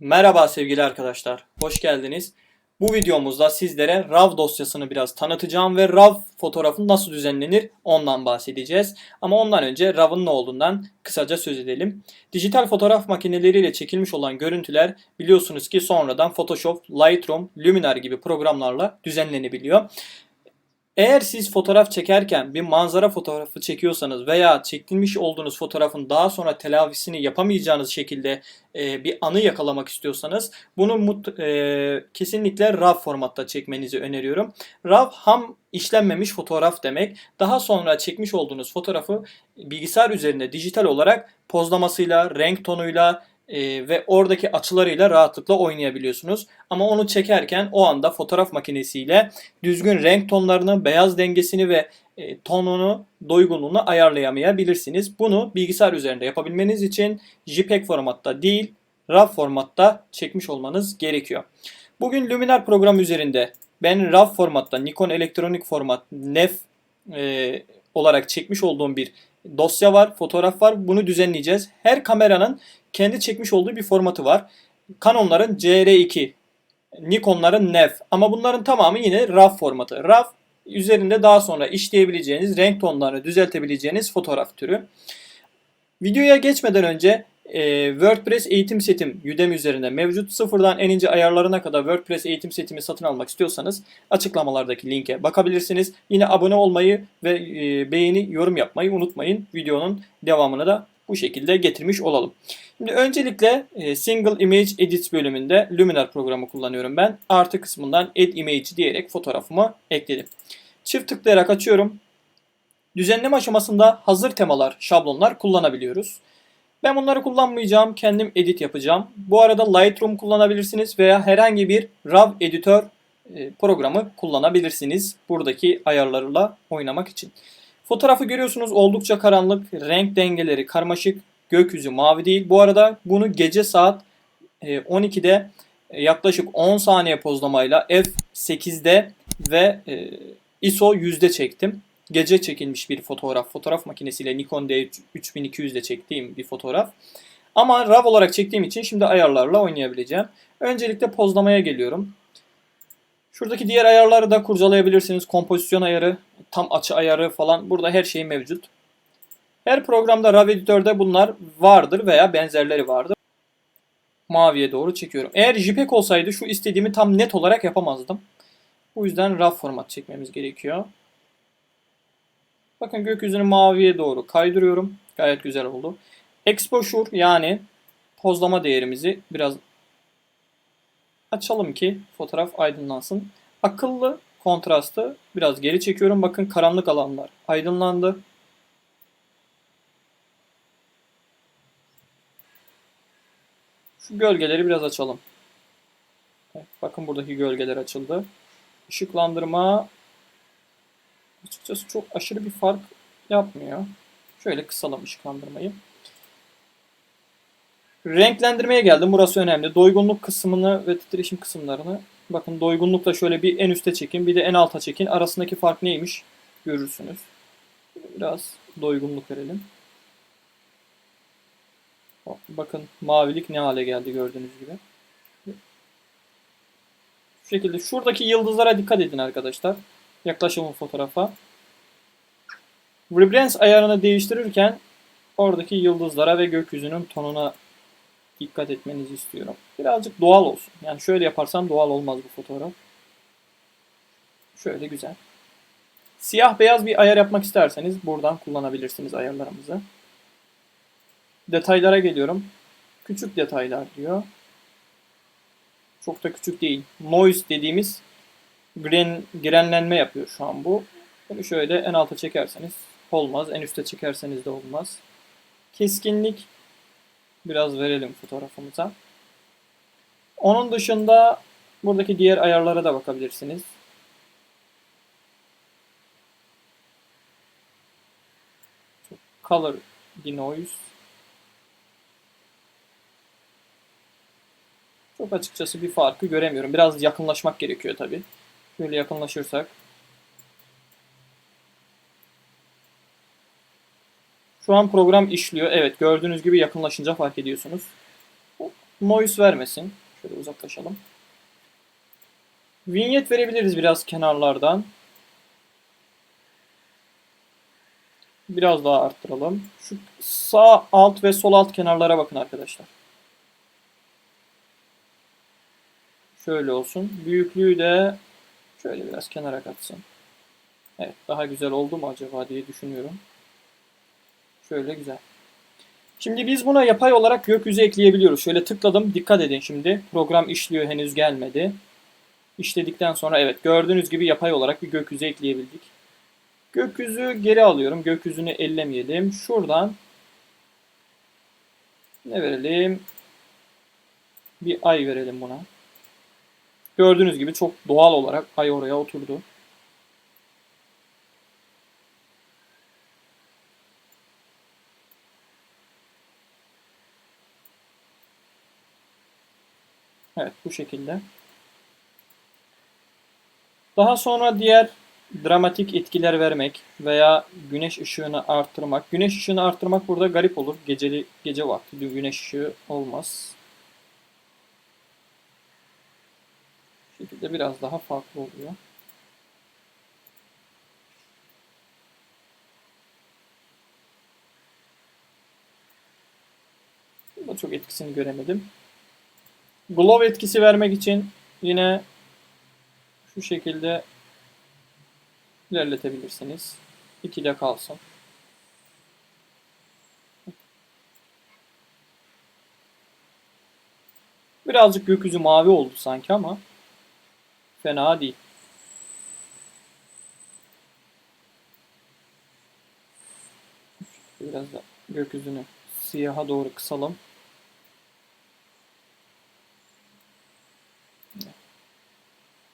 Merhaba sevgili arkadaşlar, hoş geldiniz. Bu videomuzda sizlere RAW dosyasını biraz tanıtacağım ve RAW fotoğrafı nasıl düzenlenir ondan bahsedeceğiz. Ama ondan önce RAW'ın ne olduğundan kısaca söz edelim. Dijital fotoğraf makineleriyle çekilmiş olan görüntüler biliyorsunuz ki sonradan Photoshop, Lightroom, Luminar gibi programlarla düzenlenebiliyor. Eğer siz fotoğraf çekerken bir manzara fotoğrafı çekiyorsanız veya çekilmiş olduğunuz fotoğrafın daha sonra telafisini yapamayacağınız şekilde e, bir anı yakalamak istiyorsanız bunu mut, e, kesinlikle RAW formatta çekmenizi öneriyorum. RAW ham işlenmemiş fotoğraf demek. Daha sonra çekmiş olduğunuz fotoğrafı bilgisayar üzerinde dijital olarak pozlamasıyla, renk tonuyla, e, ve oradaki açılarıyla rahatlıkla oynayabiliyorsunuz. Ama onu çekerken o anda fotoğraf makinesiyle düzgün renk tonlarını, beyaz dengesini ve e, tonunu, doygunluğunu ayarlayamayabilirsiniz. Bunu bilgisayar üzerinde yapabilmeniz için JPEG formatta değil, RAW formatta çekmiş olmanız gerekiyor. Bugün Luminar program üzerinde ben RAW formatta, Nikon elektronik format, NEF e, olarak çekmiş olduğum bir dosya var, fotoğraf var. Bunu düzenleyeceğiz. Her kameranın kendi çekmiş olduğu bir formatı var. Canon'ların CR2, Nikon'ların NEF ama bunların tamamı yine RAW formatı. RAW üzerinde daha sonra işleyebileceğiniz, renk tonlarını düzeltebileceğiniz fotoğraf türü. Videoya geçmeden önce e, WordPress eğitim setim Udemy üzerinde mevcut. Sıfırdan en ince ayarlarına kadar WordPress eğitim setimi satın almak istiyorsanız açıklamalardaki linke bakabilirsiniz. Yine abone olmayı ve e, beğeni, yorum yapmayı unutmayın. Videonun devamını da bu şekilde getirmiş olalım. Şimdi öncelikle e, Single Image Edit bölümünde Luminar programı kullanıyorum ben. Artı kısmından Add Image diyerek fotoğrafımı ekledim. Çift tıklayarak açıyorum. Düzenleme aşamasında hazır temalar, şablonlar kullanabiliyoruz. Ben bunları kullanmayacağım. Kendim edit yapacağım. Bu arada Lightroom kullanabilirsiniz veya herhangi bir RAW editör e, programı kullanabilirsiniz. Buradaki ayarlarla oynamak için. Fotoğrafı görüyorsunuz oldukça karanlık. Renk dengeleri karmaşık. Gökyüzü mavi değil. Bu arada bunu gece saat 12'de e, yaklaşık 10 saniye pozlamayla f8'de ve e, ISO 100'de çektim gece çekilmiş bir fotoğraf. Fotoğraf makinesiyle Nikon D3200 ile çektiğim bir fotoğraf. Ama RAW olarak çektiğim için şimdi ayarlarla oynayabileceğim. Öncelikle pozlamaya geliyorum. Şuradaki diğer ayarları da kurcalayabilirsiniz. Kompozisyon ayarı, tam açı ayarı falan. Burada her şey mevcut. Her programda RAW editörde bunlar vardır veya benzerleri vardır. Maviye doğru çekiyorum. Eğer JPEG olsaydı şu istediğimi tam net olarak yapamazdım. Bu yüzden RAW format çekmemiz gerekiyor. Bakın gökyüzünü maviye doğru kaydırıyorum. Gayet güzel oldu. Exposure yani pozlama değerimizi biraz açalım ki fotoğraf aydınlansın. Akıllı kontrastı biraz geri çekiyorum. Bakın karanlık alanlar aydınlandı. Şu gölgeleri biraz açalım. Bakın buradaki gölgeler açıldı. Işıklandırma açıkçası çok aşırı bir fark yapmıyor. Şöyle kısalım ışıklandırmayı. Renklendirmeye geldim. Burası önemli. Doygunluk kısmını ve titreşim kısımlarını bakın doygunlukla şöyle bir en üste çekin bir de en alta çekin. Arasındaki fark neymiş görürsünüz. Biraz doygunluk verelim. Bakın mavilik ne hale geldi gördüğünüz gibi. Şu şekilde şuradaki yıldızlara dikkat edin arkadaşlar. Yaklaşımın fotoğrafa. Vibrance ayarını değiştirirken oradaki yıldızlara ve gökyüzünün tonuna dikkat etmenizi istiyorum. Birazcık doğal olsun. Yani şöyle yaparsam doğal olmaz bu fotoğraf. Şöyle güzel. Siyah beyaz bir ayar yapmak isterseniz buradan kullanabilirsiniz ayarlarımızı. Detaylara geliyorum. Küçük detaylar diyor. Çok da küçük değil. Noise dediğimiz gren, grenlenme yapıyor şu an bu. Bunu şöyle en alta çekerseniz olmaz. En üste çekerseniz de olmaz. Keskinlik biraz verelim fotoğrafımıza. Onun dışında buradaki diğer ayarlara da bakabilirsiniz. Color denoise. Çok açıkçası bir farkı göremiyorum. Biraz yakınlaşmak gerekiyor tabi. Şöyle yakınlaşırsak. Şu an program işliyor. Evet gördüğünüz gibi yakınlaşınca fark ediyorsunuz. noise vermesin. Şöyle uzaklaşalım. Vignette verebiliriz biraz kenarlardan. Biraz daha arttıralım. Şu sağ alt ve sol alt kenarlara bakın arkadaşlar. Şöyle olsun. Büyüklüğü de şöyle biraz kenara katsın. Evet daha güzel oldu mu acaba diye düşünüyorum. Şöyle güzel. Şimdi biz buna yapay olarak gökyüzü ekleyebiliyoruz. Şöyle tıkladım. Dikkat edin şimdi. Program işliyor henüz gelmedi. İşledikten sonra evet gördüğünüz gibi yapay olarak bir gökyüzü ekleyebildik. Gökyüzü geri alıyorum. Gökyüzünü ellemeyelim. Şuradan ne verelim? Bir ay verelim buna. Gördüğünüz gibi çok doğal olarak ay oraya oturdu. Evet bu şekilde. Daha sonra diğer dramatik etkiler vermek veya güneş ışığını arttırmak. Güneş ışığını arttırmak burada garip olur. Geceli gece vakti güneş ışığı olmaz. Şekilde biraz daha farklı oluyor. Burada çok etkisini göremedim. Glow etkisi vermek için yine şu şekilde ilerletebilirsiniz. 2'de kalsın. Birazcık gökyüzü mavi oldu sanki ama fena değil. Biraz da gökyüzünü siyaha doğru kısalım.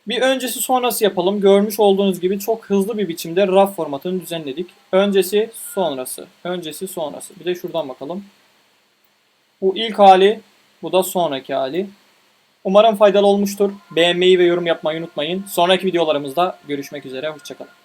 Bir öncesi sonrası yapalım. Görmüş olduğunuz gibi çok hızlı bir biçimde RAW formatını düzenledik. Öncesi sonrası. Öncesi sonrası. Bir de şuradan bakalım. Bu ilk hali. Bu da sonraki hali. Umarım faydalı olmuştur. Beğenmeyi ve yorum yapmayı unutmayın. Sonraki videolarımızda görüşmek üzere. Hoşçakalın.